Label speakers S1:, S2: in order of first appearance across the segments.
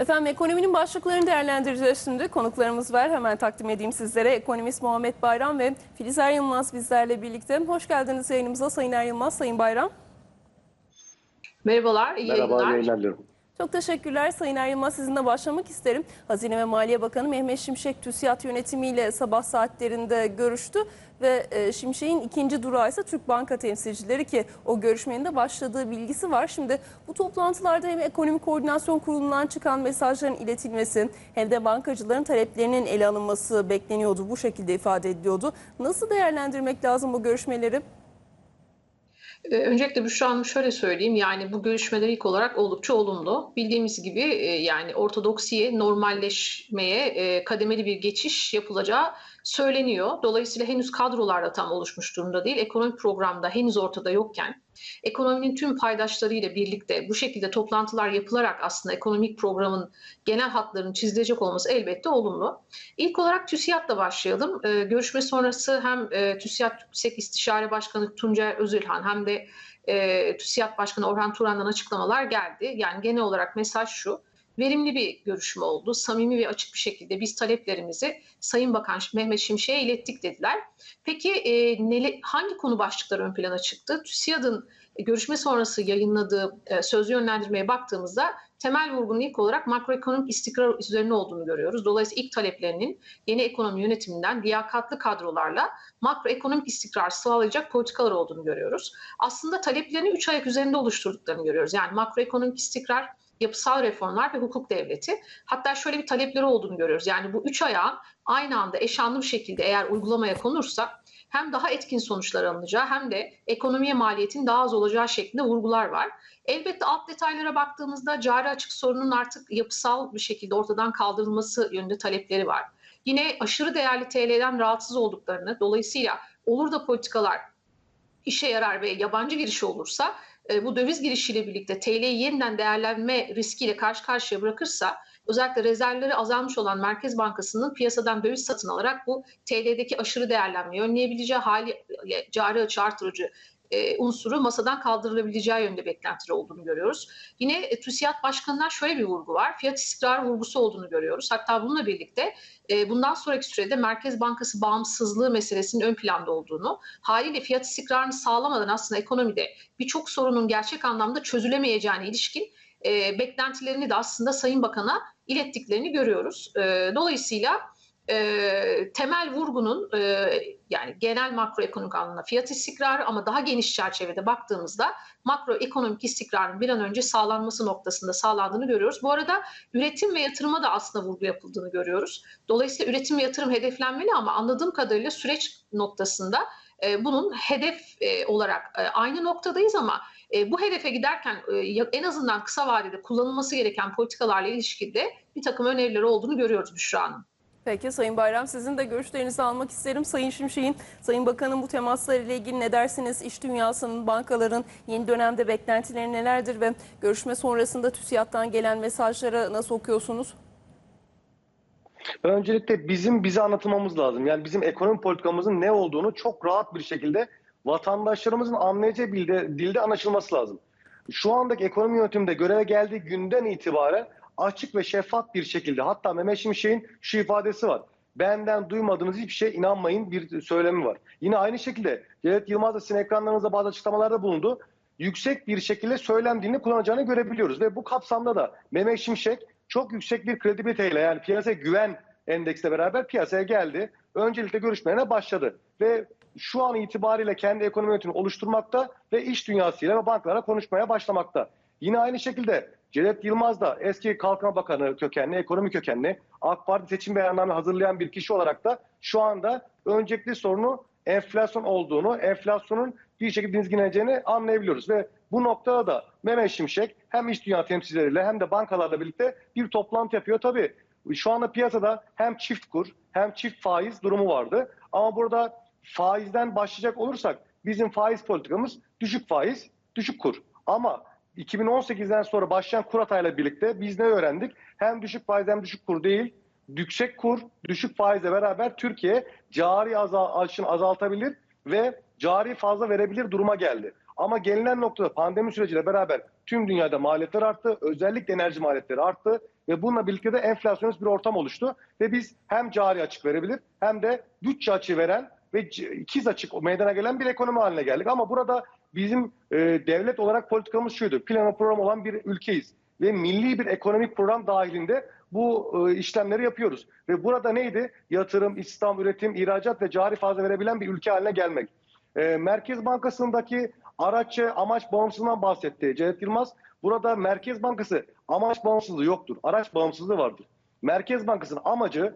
S1: Efendim ekonominin başlıklarını değerlendireceğiz şimdi. Konuklarımız var. Hemen takdim edeyim sizlere. Ekonomist Muhammed Bayram ve Filiz Er Yılmaz bizlerle birlikte. Hoş geldiniz yayınımıza Sayın Er Yılmaz, Sayın Bayram.
S2: Merhabalar, iyi
S3: Merhaba,
S2: yayınlar.
S3: yayınlar diliyorum.
S1: Çok teşekkürler Sayın Er Yılmaz. Sizinle başlamak isterim. Hazine ve Maliye Bakanı Mehmet Şimşek TÜSİAD yönetimiyle sabah saatlerinde görüştü. Ve e, Şimşek'in ikinci durağı ise Türk Banka temsilcileri ki o görüşmenin de başladığı bilgisi var. Şimdi bu toplantılarda hem Ekonomi Koordinasyon Kurulu'ndan çıkan mesajların iletilmesi hem de bankacıların taleplerinin ele alınması bekleniyordu. Bu şekilde ifade ediliyordu. Nasıl değerlendirmek lazım bu görüşmeleri?
S2: Ee, Öncelikle Büşra Hanım şöyle söyleyeyim yani bu görüşmeler ilk olarak oldukça olumlu. Bildiğimiz gibi e, yani ortodoksiye, normalleşmeye e, kademeli bir geçiş yapılacağı söyleniyor. Dolayısıyla henüz kadrolar da tam oluşmuş durumda değil. Ekonomik programda henüz ortada yokken ekonominin tüm paydaşlarıyla birlikte bu şekilde toplantılar yapılarak aslında ekonomik programın genel hatlarının çizilecek olması elbette olumlu. İlk olarak TÜSİAD'la başlayalım. Ee, görüşme sonrası hem e, TÜSİAD Yüksek İstişare Başkanı Tuncer Özülhan hem de e, TÜSİAD Başkanı Orhan Turan'dan açıklamalar geldi. Yani genel olarak mesaj şu. Verimli bir görüşme oldu. Samimi ve açık bir şekilde biz taleplerimizi Sayın Bakan Mehmet Şimşek'e ilettik dediler. Peki e, nele, hangi konu başlıkları ön plana çıktı? TÜSİAD'ın görüşme sonrası yayınladığı e, sözlü yönlendirmeye baktığımızda temel vurgunun ilk olarak makroekonomik istikrar üzerine olduğunu görüyoruz. Dolayısıyla ilk taleplerinin yeni ekonomi yönetiminden liyakatlı kadrolarla makroekonomik istikrar sağlayacak politikalar olduğunu görüyoruz. Aslında taleplerini üç ayak üzerinde oluşturduklarını görüyoruz. Yani makroekonomik istikrar, yapısal reformlar ve hukuk devleti. Hatta şöyle bir talepleri olduğunu görüyoruz. Yani bu üç ayağın aynı anda eşanlı bir şekilde eğer uygulamaya konursa hem daha etkin sonuçlar alınacağı hem de ekonomiye maliyetin daha az olacağı şeklinde vurgular var. Elbette alt detaylara baktığımızda cari açık sorunun artık yapısal bir şekilde ortadan kaldırılması yönünde talepleri var. Yine aşırı değerli TL'den rahatsız olduklarını, dolayısıyla olur da politikalar işe yarar ve yabancı girişi olursa e, bu döviz girişiyle birlikte TL'yi yeniden değerlenme riskiyle karşı karşıya bırakırsa özellikle rezervleri azalmış olan Merkez Bankası'nın piyasadan döviz satın alarak bu TL'deki aşırı değerlenmeyi önleyebileceği hali cari açı artırıcı unsuru masadan kaldırılabileceği yönde beklentileri olduğunu görüyoruz. Yine e, TÜSİAD Başkanı'ndan şöyle bir vurgu var. Fiyat istikrarı vurgusu olduğunu görüyoruz. Hatta bununla birlikte e, bundan sonraki sürede Merkez Bankası bağımsızlığı meselesinin ön planda olduğunu, haliyle fiyat istikrarını sağlamadan aslında ekonomide birçok sorunun gerçek anlamda çözülemeyeceğine ilişkin e, beklentilerini de aslında Sayın Bakan'a ilettiklerini görüyoruz. E, dolayısıyla e, temel vurgunun e, yani genel makroekonomik anlamda fiyat istikrarı ama daha geniş çerçevede baktığımızda makroekonomik istikrarın bir an önce sağlanması noktasında sağlandığını görüyoruz. Bu arada üretim ve yatırıma da aslında vurgu yapıldığını görüyoruz. Dolayısıyla üretim ve yatırım hedeflenmeli ama anladığım kadarıyla süreç noktasında e, bunun hedef e, olarak e, aynı noktadayız ama bu hedefe giderken en azından kısa vadede kullanılması gereken politikalarla ilişkide bir takım önerileri olduğunu görüyoruz Büşra Hanım.
S1: Peki Sayın Bayram sizin de görüşlerinizi almak isterim. Sayın Şimşek'in, Sayın Bakan'ın bu temaslar ile ilgili ne dersiniz? İş dünyasının, bankaların yeni dönemde beklentileri nelerdir ve görüşme sonrasında TÜSİAD'dan gelen mesajları nasıl okuyorsunuz?
S3: Öncelikle bizim bize anlatmamız lazım. Yani bizim ekonomi politikamızın ne olduğunu çok rahat bir şekilde vatandaşlarımızın anlayacağı dilde anlaşılması lazım. Şu andaki ekonomi yönetiminde göreve geldiği günden itibaren açık ve şeffaf bir şekilde hatta Mehmet Şimşek'in şu ifadesi var. Benden duymadığınız hiçbir şeye inanmayın bir söylemi var. Yine aynı şekilde Cevdet Yılmaz da sizin ekranlarınızda bazı açıklamalarda bulundu. Yüksek bir şekilde söylem dilini kullanacağını görebiliyoruz. Ve bu kapsamda da Mehmet Şimşek çok yüksek bir kredibiliteyle yani piyasaya güven endeksle beraber piyasaya geldi. Öncelikle görüşmelerine başladı. Ve şu an itibariyle kendi ekonomi yönetimini oluşturmakta ve iş dünyasıyla ve bankalara konuşmaya başlamakta. Yine aynı şekilde Cevdet Yılmaz da eski Kalkınma Bakanı kökenli, ekonomi kökenli, AK Parti seçim beyanlarını hazırlayan bir kişi olarak da şu anda öncelikli sorunu enflasyon olduğunu, enflasyonun bir şekilde dizginleneceğini anlayabiliyoruz. Ve bu noktada da Mehmet Şimşek hem iş dünya temsilcileriyle hem de bankalarla birlikte bir toplantı yapıyor. Tabii şu anda piyasada hem çift kur hem çift faiz durumu vardı. Ama burada faizden başlayacak olursak bizim faiz politikamız düşük faiz, düşük kur. Ama 2018'den sonra başlayan kur hatayla birlikte biz ne öğrendik? Hem düşük faiz hem düşük kur değil, yüksek kur, düşük faizle beraber Türkiye cari açını azaltabilir ve cari fazla verebilir duruma geldi. Ama gelinen noktada pandemi süreciyle beraber tüm dünyada maliyetler arttı. Özellikle enerji maliyetleri arttı. Ve bununla birlikte de enflasyonist bir ortam oluştu. Ve biz hem cari açık verebilir hem de bütçe açığı veren ve ikiz açık meydana gelen bir ekonomi haline geldik. Ama burada bizim e, devlet olarak politikamız şuydu. Planı program olan bir ülkeyiz. Ve milli bir ekonomik program dahilinde bu e, işlemleri yapıyoruz. Ve burada neydi? Yatırım, istihdam, üretim, ihracat ve cari fazla verebilen bir ülke haline gelmek. E, Merkez Bankası'ndaki araççı amaç bağımsızlığından bahsetti Cevdet Yılmaz. Burada Merkez Bankası amaç bağımsızlığı yoktur. Araç bağımsızlığı vardır. Merkez Bankası'nın amacı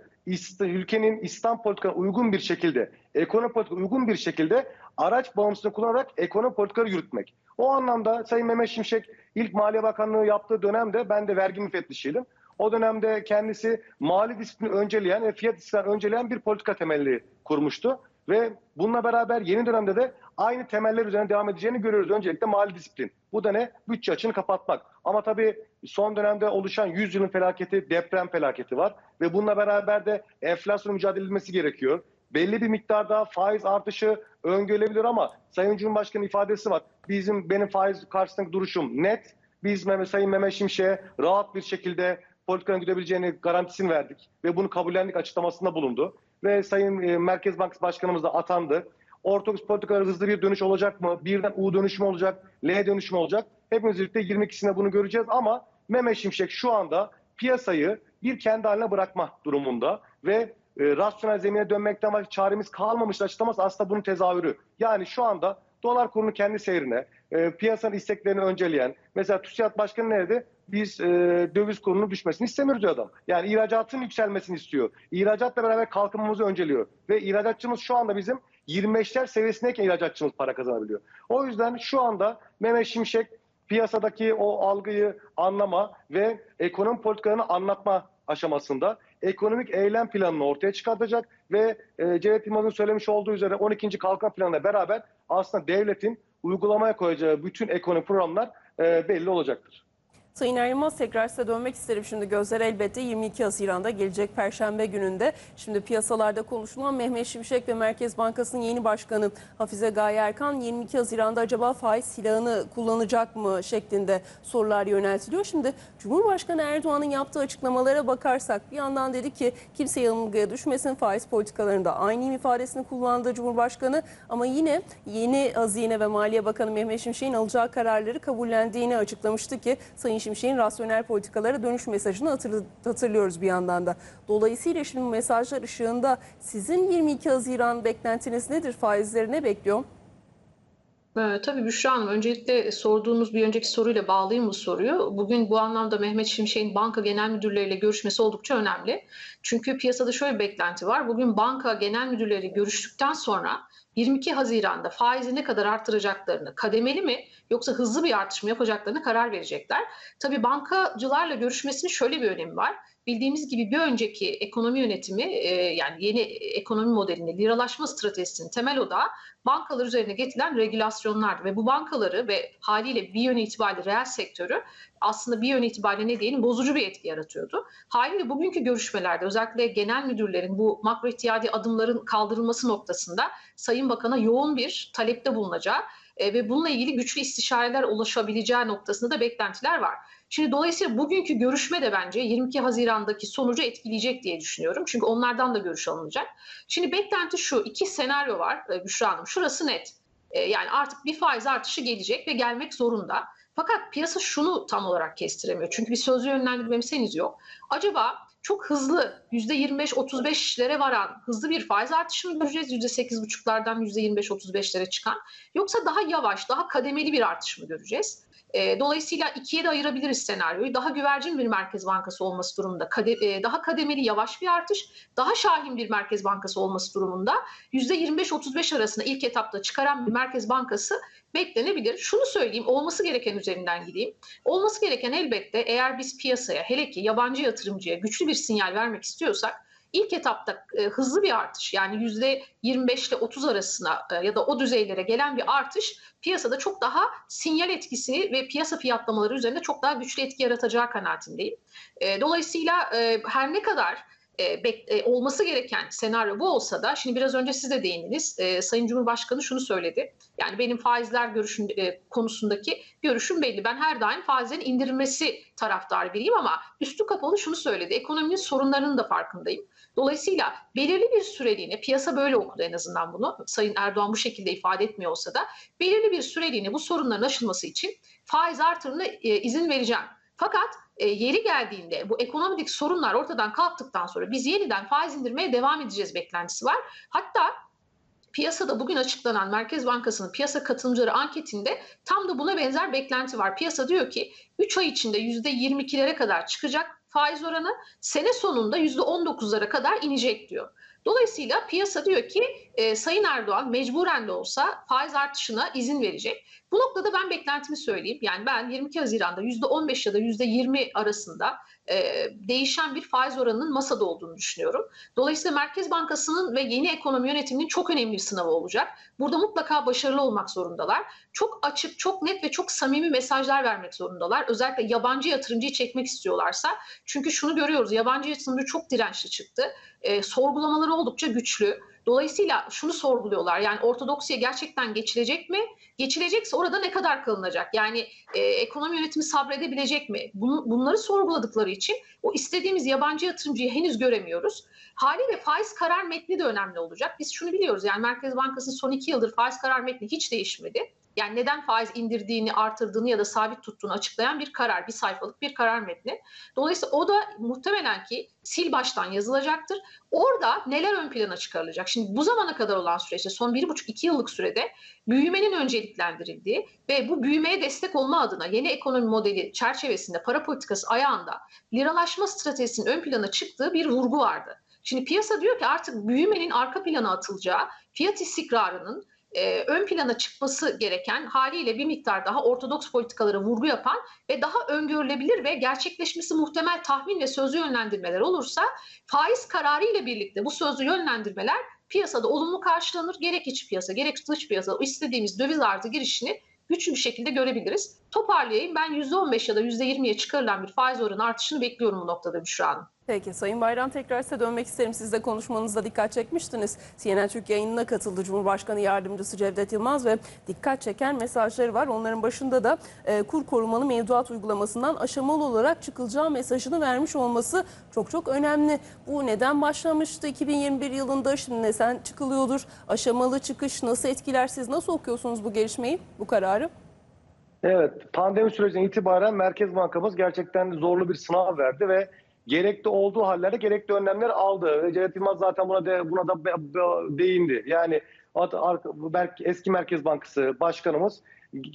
S3: ülkenin İslam politikasına uygun bir şekilde, ekonomi politikasına uygun bir şekilde araç bağımsızlığını kullanarak ekonomi politikaları yürütmek. O anlamda Sayın Mehmet Şimşek ilk Maliye Bakanlığı yaptığı dönemde ben de vergi müfettişiydim. O dönemde kendisi mali disiplini önceleyen ve fiyat istikrarını önceleyen bir politika temelli kurmuştu. Ve bununla beraber yeni dönemde de aynı temeller üzerine devam edeceğini görüyoruz. Öncelikle mali disiplin. Bu da ne? Bütçe açığını kapatmak. Ama tabii son dönemde oluşan 100 yılın felaketi, deprem felaketi var. Ve bununla beraber de enflasyonla mücadele edilmesi gerekiyor. Belli bir miktarda faiz artışı öngörülebilir ama Sayın Cumhurbaşkanı ifadesi var. Bizim benim faiz karşısındaki duruşum net. Biz Mehmet, Sayın Mehmet Şimşek'e rahat bir şekilde politikanın gidebileceğini garantisini verdik. Ve bunu kabullendik açıklamasında bulundu. Ve Sayın e, Merkez Bankası Başkanımız da atandı. Ortodoks politikalara hızlı bir dönüş olacak mı? Birden U dönüşümü olacak, L dönüşümü olacak. Hepimiz birlikte 22'sinde bunu göreceğiz ama Mehmet Şimşek şu anda piyasayı bir kendi haline bırakma durumunda ve e, rasyonel zemine dönmekten başka çaremiz kalmamış açıklaması aslında bunun tezahürü. Yani şu anda dolar kurunu kendi seyrine, e, piyasanın isteklerini önceleyen, mesela TÜSİAD Başkanı nerede? Biz e, döviz kurunun düşmesini istemiyoruz diyor adam. Yani ihracatın yükselmesini istiyor. İhracatla beraber kalkınmamızı önceliyor. Ve ihracatçımız şu anda bizim 25'ler seviyesindeyken ihracatçımız para kazanabiliyor. O yüzden şu anda Mehmet Şimşek piyasadaki o algıyı anlama ve ekonomi politikalarını anlatma aşamasında ekonomik eylem planını ortaya çıkartacak ve e, Cevdet Yılmaz'ın söylemiş olduğu üzere 12. kalkınma planıyla beraber aslında devletin uygulamaya koyacağı bütün ekonomi programlar e, belli olacaktır.
S1: Sayın Er Yılmaz tekrar size dönmek isterim. Şimdi gözler elbette 22 Haziran'da gelecek Perşembe gününde. Şimdi piyasalarda konuşulan Mehmet Şimşek ve Merkez Bankası'nın yeni başkanı Hafize Gaye Erkan 22 Haziran'da acaba faiz silahını kullanacak mı şeklinde sorular yöneltiliyor. Şimdi Cumhurbaşkanı Erdoğan'ın yaptığı açıklamalara bakarsak bir yandan dedi ki kimse yanılgıya düşmesin faiz politikalarında aynı ifadesini kullandı Cumhurbaşkanı ama yine yeni Hazine ve Maliye Bakanı Mehmet Şimşek'in alacağı kararları kabullendiğini açıklamıştı ki Sayın Şimşek'in rasyonel politikalara dönüş mesajını hatırl- hatırlıyoruz bir yandan da. Dolayısıyla şimdi mesajlar ışığında sizin 22 Haziran beklentiniz nedir? Faizleri ne bekliyor?
S2: Ee, tabii Büşra Hanım, öncelikle sorduğunuz bir önceki soruyla bağlayayım bu soruyu. Bugün bu anlamda Mehmet Şimşek'in banka genel müdürleriyle görüşmesi oldukça önemli. Çünkü piyasada şöyle bir beklenti var. Bugün banka genel müdürleri görüştükten sonra 22 Haziran'da faizi ne kadar artıracaklarını, kademeli mi yoksa hızlı bir artış mı yapacaklarını karar verecekler. Tabii bankacılarla görüşmesinin şöyle bir önemi var. Bildiğimiz gibi bir önceki ekonomi yönetimi e, yani yeni ekonomi modelinde liralaşma stratejisinin temel odağı bankalar üzerine getirilen regülasyonlardı ve bu bankaları ve haliyle bir yönü itibariyle reel sektörü aslında bir yönü itibariyle ne diyelim bozucu bir etki yaratıyordu. Haliyle bugünkü görüşmelerde özellikle genel müdürlerin bu makro ihtiyadi adımların kaldırılması noktasında Sayın Bakan'a yoğun bir talepte bulunacağı e, ve bununla ilgili güçlü istişareler ulaşabileceği noktasında da beklentiler var. Şimdi dolayısıyla bugünkü görüşme de bence 22 Haziran'daki sonucu etkileyecek diye düşünüyorum. Çünkü onlardan da görüş alınacak. Şimdi beklenti şu, iki senaryo var e, Büşra Hanım. Şurası net. E, yani artık bir faiz artışı gelecek ve gelmek zorunda. Fakat piyasa şunu tam olarak kestiremiyor. Çünkü bir sözlü yönlendirmemiz henüz yok. Acaba çok hızlı %25-35'lere varan hızlı bir faiz artışı mı göreceğiz? %8,5'lardan %25-35'lere çıkan. Yoksa daha yavaş, daha kademeli bir artış mı göreceğiz? E, dolayısıyla ikiye de ayırabiliriz senaryoyu. Daha güvercin bir merkez bankası olması durumunda, kade, e, daha kademeli yavaş bir artış, daha şahin bir merkez bankası olması durumunda %25-35 arasında ilk etapta çıkaran bir merkez bankası beklenebilir. Şunu söyleyeyim, olması gereken üzerinden gideyim. Olması gereken elbette eğer biz piyasaya, hele ki yabancı yatırımcıya güçlü bir sinyal vermek istiyorsak, ilk etapta e, hızlı bir artış yani yüzde 25 ile 30 arasına e, ya da o düzeylere gelen bir artış piyasada çok daha sinyal etkisi ve piyasa fiyatlamaları üzerinde çok daha güçlü etki yaratacağı kanaatindeyim. E, dolayısıyla e, her ne kadar e, bek- e, olması gereken senaryo bu olsa da şimdi biraz önce siz de değindiniz. E, Sayın Cumhurbaşkanı şunu söyledi. Yani benim faizler görüşün e, konusundaki görüşüm belli. Ben her daim faizlerin indirilmesi taraftarı biriyim ama üstü kapalı şunu söyledi. Ekonominin sorunlarının da farkındayım. Dolayısıyla belirli bir süreliğine piyasa böyle okudu en azından bunu. Sayın Erdoğan bu şekilde ifade etmiyor olsa da belirli bir süreliğine bu sorunların aşılması için faiz artırımına e, izin vereceğim. Fakat e, yeri geldiğinde bu ekonomik sorunlar ortadan kalktıktan sonra biz yeniden faiz indirmeye devam edeceğiz beklentisi var. Hatta piyasada bugün açıklanan Merkez Bankası'nın piyasa katılımcıları anketinde tam da buna benzer beklenti var. Piyasa diyor ki 3 ay içinde %22'lere kadar çıkacak faiz oranı, sene sonunda %19'lara kadar inecek diyor. Dolayısıyla piyasa diyor ki e, Sayın Erdoğan mecburen de olsa faiz artışına izin verecek. Bu noktada ben beklentimi söyleyeyim. Yani ben 22 Haziran'da %15 ya da %20 arasında e, değişen bir faiz oranının masada olduğunu düşünüyorum. Dolayısıyla Merkez Bankası'nın ve yeni ekonomi yönetiminin çok önemli bir sınavı olacak. Burada mutlaka başarılı olmak zorundalar. Çok açık, çok net ve çok samimi mesajlar vermek zorundalar. Özellikle yabancı yatırımcıyı çekmek istiyorlarsa. Çünkü şunu görüyoruz, yabancı yatırımcı çok dirençli çıktı. E, sorgulamaları oldukça güçlü. Dolayısıyla şunu sorguluyorlar. Yani ortodoksiye gerçekten geçilecek mi? Geçilecekse orada ne kadar kalınacak? Yani e, ekonomi yönetimi sabredebilecek mi? Bunu, bunları sorguladıkları için o istediğimiz yabancı yatırımcıyı henüz göremiyoruz. Haliyle faiz karar metni de önemli olacak. Biz şunu biliyoruz yani Merkez Bankası son iki yıldır faiz karar metni hiç değişmedi. Yani neden faiz indirdiğini, artırdığını ya da sabit tuttuğunu açıklayan bir karar, bir sayfalık bir karar metni. Dolayısıyla o da muhtemelen ki sil baştan yazılacaktır. Orada neler ön plana çıkarılacak? Şimdi bu zamana kadar olan süreçte son bir buçuk iki yıllık sürede büyümenin önceliklendirildiği ve bu büyümeye destek olma adına yeni ekonomi modeli çerçevesinde para politikası ayağında liralaşma stratejisinin ön plana çıktığı bir vurgu vardı. Şimdi piyasa diyor ki artık büyümenin arka plana atılacağı, fiyat istikrarının e, ön plana çıkması gereken haliyle bir miktar daha ortodoks politikalara vurgu yapan ve daha öngörülebilir ve gerçekleşmesi muhtemel tahmin ve sözlü yönlendirmeler olursa faiz kararı ile birlikte bu sözlü yönlendirmeler piyasada olumlu karşılanır. Gerek iç piyasa gerek dış piyasa istediğimiz döviz artı girişini güçlü bir şekilde görebiliriz. Toparlayayım ben %15 ya da %20'ye çıkarılan bir faiz oranı artışını bekliyorum bu noktada Büşra Hanım.
S1: Peki Sayın Bayram tekrar size dönmek isterim. Siz de konuşmanızda dikkat çekmiştiniz. CNN Türk yayınına katıldı Cumhurbaşkanı Yardımcısı Cevdet Yılmaz ve dikkat çeken mesajları var. Onların başında da e, kur korumalı mevduat uygulamasından aşamalı olarak çıkılacağı mesajını vermiş olması çok çok önemli. Bu neden başlamıştı 2021 yılında şimdi neden çıkılıyordur? Aşamalı çıkış nasıl etkiler? Siz nasıl okuyorsunuz bu gelişmeyi, bu kararı?
S3: Evet, pandemi sürecinden itibaren Merkez Bankamız gerçekten zorlu bir sınav verdi ve gerekli olduğu hallerde gerekli önlemler aldı. Cevdet Yılmaz zaten buna de, buna da değindi. Yani eski Merkez Bankası Başkanımız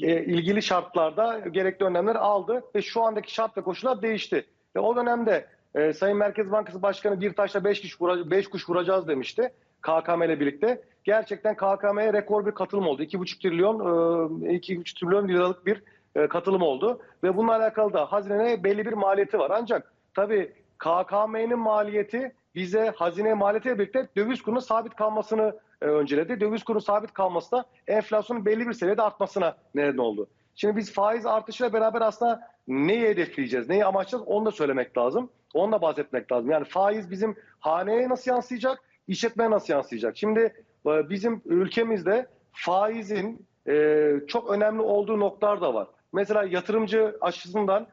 S3: e, ilgili şartlarda gerekli önlemler aldı ve şu andaki şart ve koşullar değişti. Ve o dönemde e, Sayın Merkez Bankası Başkanı bir taşla beş kuş, vura, beş kuş vuracağız demişti. KKM ile birlikte. Gerçekten KKM'ye rekor bir katılım oldu. 2,5 trilyon, 2,5 trilyon liralık bir e, katılım oldu. Ve bununla alakalı da hazineye belli bir maliyeti var. Ancak tabii KKM'nin maliyeti bize hazine maliyetiyle birlikte döviz kurunun sabit kalmasını e, önceledi. Döviz kurunun sabit kalması da enflasyonun belli bir seviyede artmasına neden oldu. Şimdi biz faiz artışıyla beraber aslında neyi hedefleyeceğiz, neyi amaçlayacağız onu da söylemek lazım. Onu da bahsetmek lazım. Yani faiz bizim haneye nasıl yansıyacak, işletmeye nasıl yansıyacak? Şimdi bizim ülkemizde faizin e, çok önemli olduğu noktalar da var. Mesela yatırımcı açısından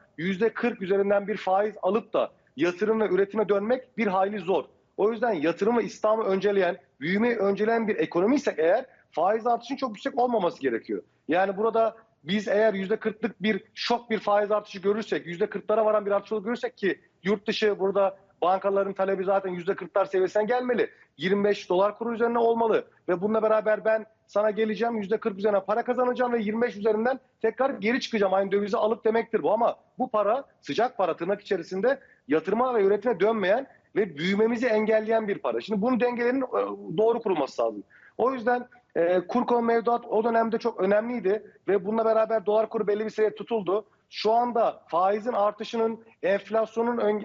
S3: 40 üzerinden bir faiz alıp da yatırım ve üretime dönmek bir hayli zor. O yüzden yatırım ve İslam'ı önceleyen, büyümeyi önceleyen bir ekonomiysek eğer faiz artışının çok yüksek olmaması gerekiyor. Yani burada biz eğer yüzde kırklık bir şok bir faiz artışı görürsek, yüzde kırklara varan bir artış görürsek ki yurt dışı burada bankaların talebi zaten yüzde kırklar seviyesinden gelmeli. 25 dolar kuru üzerine olmalı ve bununla beraber ben sana geleceğim yüzde 40 üzerine para kazanacağım ve 25 üzerinden tekrar geri çıkacağım. Aynı dövizi alıp demektir bu ama bu para sıcak para tırnak içerisinde yatırıma ve üretime dönmeyen ve büyümemizi engelleyen bir para. Şimdi bunun dengelerin doğru kurulması lazım. O yüzden e, kur konu mevduat o dönemde çok önemliydi ve bununla beraber dolar kuru belli bir seviyede tutuldu. Şu anda faizin artışının enflasyonun ön,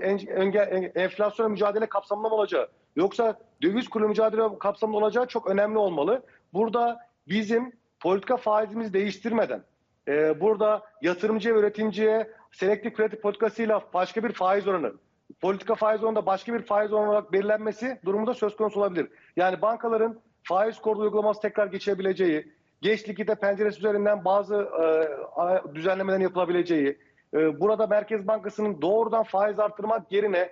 S3: enflasyona mücadele kapsamında mı olacağı yoksa döviz kuru mücadele kapsamında olacağı çok önemli olmalı. Burada bizim politika faizimizi değiştirmeden e, burada yatırımcıya üretimciye selektif kredi politikasıyla başka bir faiz oranı politika faiz oranında başka bir faiz oranı olarak belirlenmesi durumunda söz konusu olabilir. Yani bankaların faiz koridoru uygulaması tekrar geçebileceği, geç likite penceresi üzerinden bazı e, düzenlemelerin yapılabileceği, e, burada Merkez Bankası'nın doğrudan faiz artırmak yerine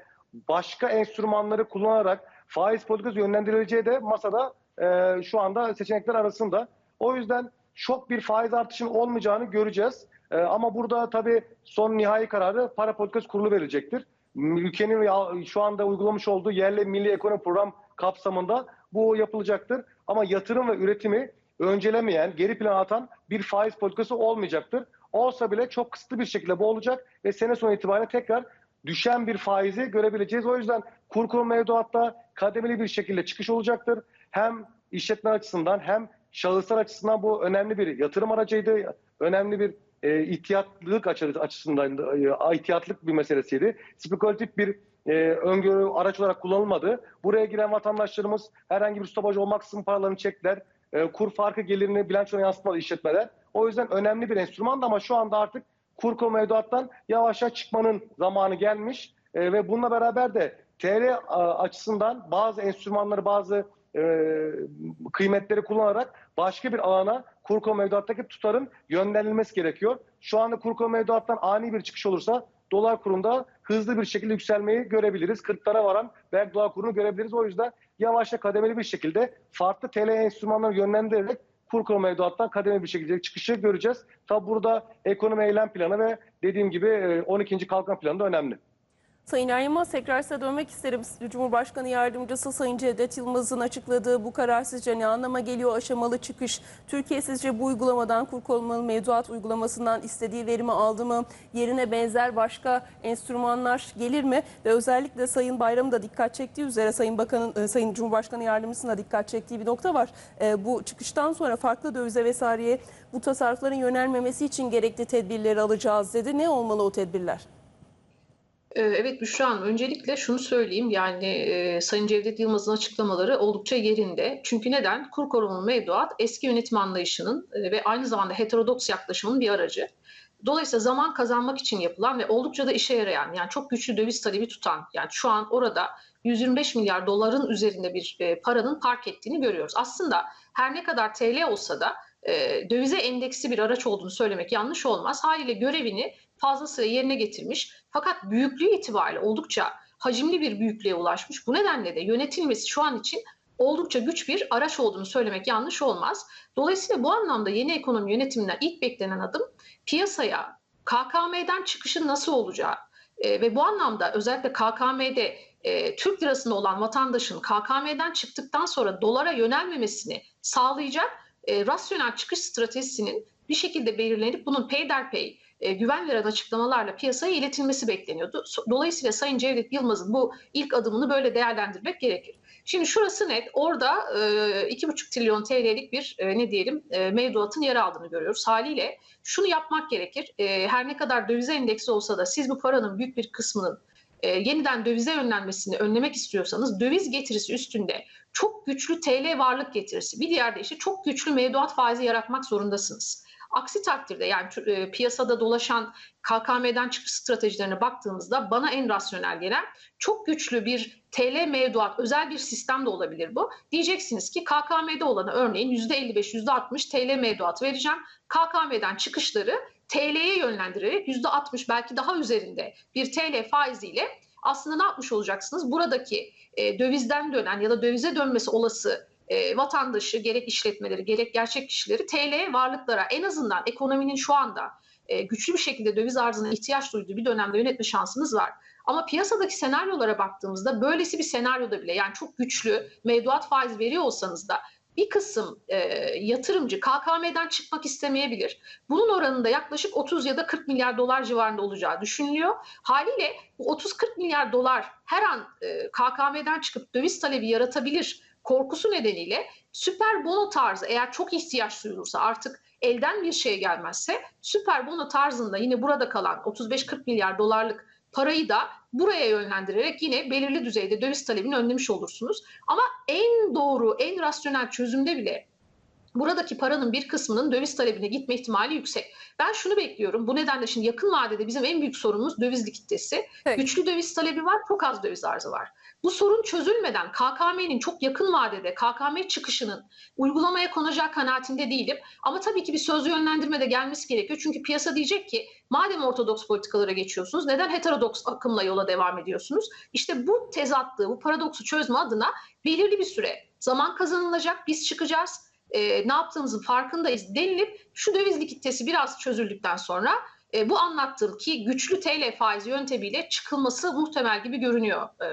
S3: başka enstrümanları kullanarak faiz politikası yönlendirileceği de masada e, şu anda seçenekler arasında. O yüzden çok bir faiz artışının olmayacağını göreceğiz. E, ama burada tabii son nihai kararı para politikası kurulu verecektir. Ülkenin şu anda uygulamış olduğu yerli milli ekonomi program kapsamında bu yapılacaktır. Ama yatırım ve üretimi öncelemeyen, geri plana atan bir faiz politikası olmayacaktır. Olsa bile çok kısıtlı bir şekilde bu olacak ve sene sonu itibariyle tekrar düşen bir faizi görebileceğiz. O yüzden kur koruма mevduatta kademeli bir şekilde çıkış olacaktır. Hem işletme açısından hem şahıslar açısından bu önemli bir yatırım aracıydı. Önemli bir e, ihtiyatlık açı- açısından e, ihtiyatlık bir meselesiydi. Spekülatif bir e, öngörü araç olarak kullanılmadı. Buraya giren vatandaşlarımız herhangi bir stopaj olmaksızın paralarını çektiler. E, kur farkı gelirini bilançoya yansıtmadı işletmeler. O yüzden önemli bir enstrümandı ama şu anda artık kur koruma mevduattan yavaş yavaş çıkmanın zamanı gelmiş. E, ve bununla beraber de TL açısından bazı enstrümanları, bazı e, kıymetleri kullanarak başka bir alana kur koruma mevduattaki tutarın yönlendirilmesi gerekiyor. Şu anda kur koruma mevduattan ani bir çıkış olursa dolar kurunda hızlı bir şekilde yükselmeyi görebiliriz. 40'lara varan belki dolar kurunu görebiliriz. O yüzden yavaşça kademeli bir şekilde farklı TL enstrümanları yönlendirerek kur koruma mevduattan kademeli bir şekilde çıkışı göreceğiz. Tabi burada ekonomi eylem planı ve dediğim gibi e, 12. kalkınma planı da önemli.
S1: Sayın Er Yılmaz tekrar size dönmek isterim. Cumhurbaşkanı Yardımcısı Sayın Cevdet Yılmaz'ın açıkladığı bu karar sizce ne anlama geliyor aşamalı çıkış? Türkiye sizce bu uygulamadan kur mevduat uygulamasından istediği verimi aldı mı? Yerine benzer başka enstrümanlar gelir mi? Ve özellikle Sayın Bayram'ın da dikkat çektiği üzere Sayın Bakan'ın, e, Sayın Cumhurbaşkanı Yardımcısının da dikkat çektiği bir nokta var. E, Bu çıkıştan sonra farklı dövize vesaireye bu tasarrufların yönelmemesi için gerekli tedbirleri alacağız dedi. Ne olmalı o tedbirler?
S2: Ee, Evet Büşra Hanım, öncelikle şunu söyleyeyim yani e, Sayın Cevdet Yılmaz'ın açıklamaları oldukça yerinde. Çünkü neden? Kur korumalı mevduat eski yönetim anlayışının e, ve aynı zamanda heterodoks yaklaşımın bir aracı. Dolayısıyla zaman kazanmak için yapılan ve oldukça da işe yarayan yani çok güçlü döviz talebi tutan yani şu an orada 125 milyar doların üzerinde bir e, paranın park ettiğini görüyoruz. Aslında her ne kadar TL olsa da e, dövize endeksi bir araç olduğunu söylemek yanlış olmaz. Haliyle görevini fazlasıyla yerine getirmiş fakat büyüklüğü itibariyle oldukça hacimli bir büyüklüğe ulaşmış. Bu nedenle de yönetilmesi şu an için oldukça güç bir araç olduğunu söylemek yanlış olmaz. Dolayısıyla bu anlamda yeni ekonomi yönetiminden ilk beklenen adım piyasaya KKM'den çıkışın nasıl olacağı e, ve bu anlamda özellikle KKM'de e, Türk lirasında olan vatandaşın KKM'den çıktıktan sonra dolara yönelmemesini sağlayacak e, rasyonel çıkış stratejisinin bir şekilde belirlenip bunun peyderpey e, güven veren açıklamalarla piyasaya iletilmesi bekleniyordu. Dolayısıyla Sayın Cevdet Yılmaz'ın bu ilk adımını böyle değerlendirmek gerekir. Şimdi şurası net. Orada e, 2,5 trilyon TL'lik bir e, ne diyelim e, mevduatın yer aldığını görüyoruz. Haliyle şunu yapmak gerekir. E, her ne kadar dövize endeksi olsa da siz bu paranın büyük bir kısmının e, yeniden dövize yönlenmesini önlemek istiyorsanız döviz getirisi üstünde çok güçlü TL varlık getirisi bir diğer de işte çok güçlü mevduat faizi yaratmak zorundasınız. Aksi takdirde yani e, piyasada dolaşan KKM'den çıkış stratejilerine baktığımızda bana en rasyonel gelen çok güçlü bir TL mevduat özel bir sistem de olabilir bu. Diyeceksiniz ki KKM'de olanı örneğin %55 %60 TL mevduat vereceğim. KKM'den çıkışları TL'ye yönlendirerek %60 belki daha üzerinde bir TL faiziyle aslında ne yapmış olacaksınız? Buradaki e, dövizden dönen ya da dövize dönmesi olası e, vatandaşı gerek işletmeleri gerek gerçek kişileri TL varlıklara en azından ekonominin şu anda e, güçlü bir şekilde döviz arzına ihtiyaç duyduğu bir dönemde yönetme şansınız var. Ama piyasadaki senaryolara baktığımızda böylesi bir senaryoda bile yani çok güçlü mevduat faizi veriyor olsanız da bir kısım e, yatırımcı KKM'den çıkmak istemeyebilir. Bunun oranında yaklaşık 30 ya da 40 milyar dolar civarında olacağı düşünülüyor. Haliyle bu 30-40 milyar dolar her an e, KKM'den çıkıp döviz talebi yaratabilir korkusu nedeniyle süper bono tarzı eğer çok ihtiyaç duyulursa artık elden bir şey gelmezse süper bono tarzında yine burada kalan 35-40 milyar dolarlık parayı da buraya yönlendirerek yine belirli düzeyde döviz talebini önlemiş olursunuz. Ama en doğru, en rasyonel çözümde bile buradaki paranın bir kısmının döviz talebine gitme ihtimali yüksek. Ben şunu bekliyorum. Bu nedenle şimdi yakın vadede bizim en büyük sorunumuz döviz likiditesi.
S1: Evet.
S2: Güçlü döviz talebi var, çok az döviz arzı var. Bu sorun çözülmeden KKM'nin çok yakın vadede KKM çıkışının uygulamaya konacağı kanaatinde değilim. Ama tabii ki bir sözlü yönlendirme de gelmesi gerekiyor. Çünkü piyasa diyecek ki madem ortodoks politikalara geçiyorsunuz neden heterodoks akımla yola devam ediyorsunuz? İşte bu tezatlığı, bu paradoksu çözme adına belirli bir süre zaman kazanılacak. Biz çıkacağız. E, ne yaptığımızın farkındayız denilip şu döviz likiditesi biraz çözüldükten sonra e, bu anlattığım ki güçlü TL faizi yöntemiyle çıkılması muhtemel gibi görünüyor e,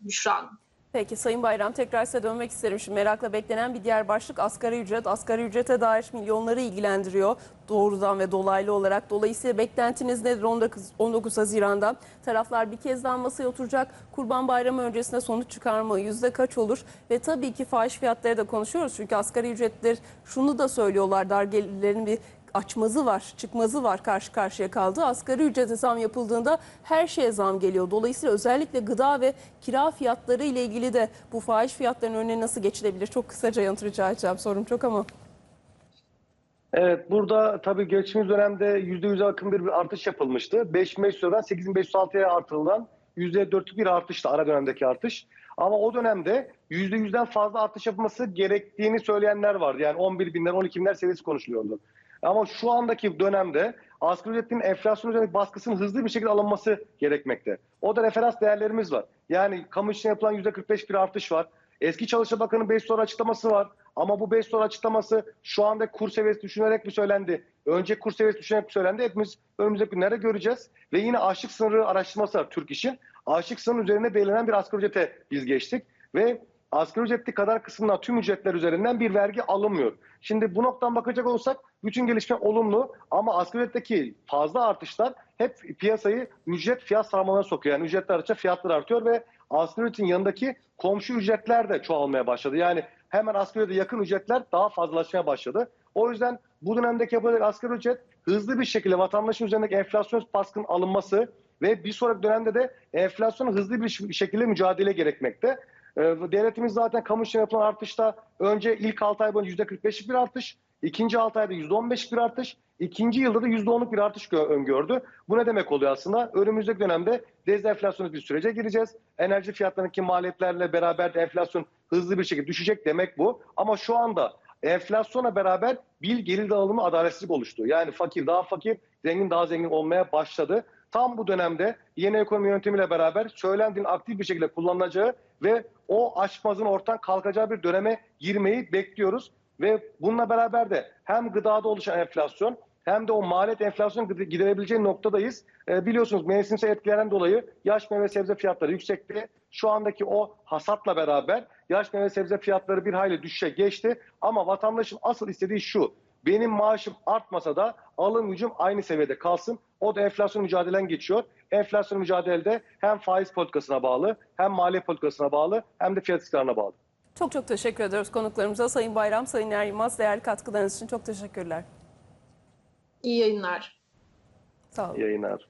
S2: Büşra Hanım.
S1: Peki Sayın Bayram tekrar size dönmek isterim. Şimdi merakla beklenen bir diğer başlık asgari ücret. Asgari ücrete dair milyonları ilgilendiriyor doğrudan ve dolaylı olarak. Dolayısıyla beklentiniz nedir 19, 19 Haziran'da? Taraflar bir kez daha masaya oturacak. Kurban Bayramı öncesinde sonuç çıkarma yüzde kaç olur? Ve tabii ki fahiş fiyatları da konuşuyoruz. Çünkü asgari ücretler şunu da söylüyorlar. Dar gelirlerin bir açmazı var, çıkmazı var karşı karşıya kaldı. Asgari ücrete zam yapıldığında her şeye zam geliyor. Dolayısıyla özellikle gıda ve kira fiyatları ile ilgili de bu fahiş fiyatların önüne nasıl geçilebilir? Çok kısaca yanıt rica edeceğim. Sorum çok ama.
S3: Evet burada tabii geçtiğimiz dönemde %100'e yakın bir, artış yapılmıştı. 5500 liradan 8506'ya artırılan %4'lük bir artıştı ara dönemdeki artış. Ama o dönemde %100'den fazla artış yapılması gerektiğini söyleyenler vardı. Yani 11 binler 12 binler seviyesi konuşuluyordu. Ama şu andaki dönemde asgari ücretin enflasyon üzerindeki baskısının hızlı bir şekilde alınması gerekmekte. O da referans değerlerimiz var. Yani kamu işine yapılan %45 bir artış var. Eski Çalışma Bakanı 5 soru açıklaması var. Ama bu 5 soru açıklaması şu anda kur seviyesi düşünerek mi söylendi? Önce kur seviyesi düşünerek mi söylendi? Hepimiz önümüzdeki günlerde göreceğiz. Ve yine açlık sınırı araştırması var Türk İş'in. Açlık sınırı üzerine belirlenen bir asgari ücrete biz geçtik. Ve asgari ücretli kadar kısmına tüm ücretler üzerinden bir vergi alınmıyor. Şimdi bu noktadan bakacak olursak bütün gelişme olumlu ama asgari ücretteki fazla artışlar hep piyasayı ücret fiyat sarmalına sokuyor. Yani ücretler arttıkça fiyatlar artıyor ve asgari ücretin yanındaki komşu ücretler de çoğalmaya başladı. Yani hemen asgari ücrete yakın ücretler daha fazlalaşmaya başladı. O yüzden bu dönemdeki yapılacak asgari ücret hızlı bir şekilde vatandaşın üzerindeki enflasyon baskının alınması ve bir sonraki dönemde de enflasyonu hızlı bir şekilde mücadele gerekmekte. Ee, Devletimiz zaten kamu işine yapılan artışta önce ilk 6 ay boyunca %45'lik bir artış, ikinci 6 ayda %15'lik bir artış, ikinci yılda da %10'luk bir artış gö- öngördü. Bu ne demek oluyor aslında? Önümüzdeki dönemde dezenflasyonist bir sürece gireceğiz. Enerji fiyatlarındaki maliyetlerle beraber de enflasyon hızlı bir şekilde düşecek demek bu. Ama şu anda enflasyona beraber bir gelir dağılımı adaletsizlik oluştu. Yani fakir daha fakir, zengin daha zengin olmaya başladı. Tam bu dönemde yeni ekonomi yöntemiyle beraber söylendiğin aktif bir şekilde kullanılacağı ve o açmazın ortadan kalkacağı bir döneme girmeyi bekliyoruz. Ve bununla beraber de hem gıdada oluşan enflasyon hem de o maliyet enflasyonu gide- giderebileceği noktadayız. Ee, biliyorsunuz mevsimsel etkilerden dolayı yaş meyve sebze fiyatları yüksekti. Şu andaki o hasatla beraber yaş meyve sebze fiyatları bir hayli düşüşe geçti. Ama vatandaşın asıl istediği şu. Benim maaşım artmasa da alım gücüm aynı seviyede kalsın. O da enflasyon mücadelen geçiyor. Enflasyon mücadelede hem faiz politikasına bağlı, hem maliye politikasına bağlı, hem de fiyat istikrarına bağlı.
S1: Çok çok teşekkür ediyoruz konuklarımıza. Sayın Bayram, Sayın Er Yılmaz değerli katkılarınız için çok teşekkürler.
S2: İyi yayınlar.
S1: Sağ olun.
S3: Yayınlar.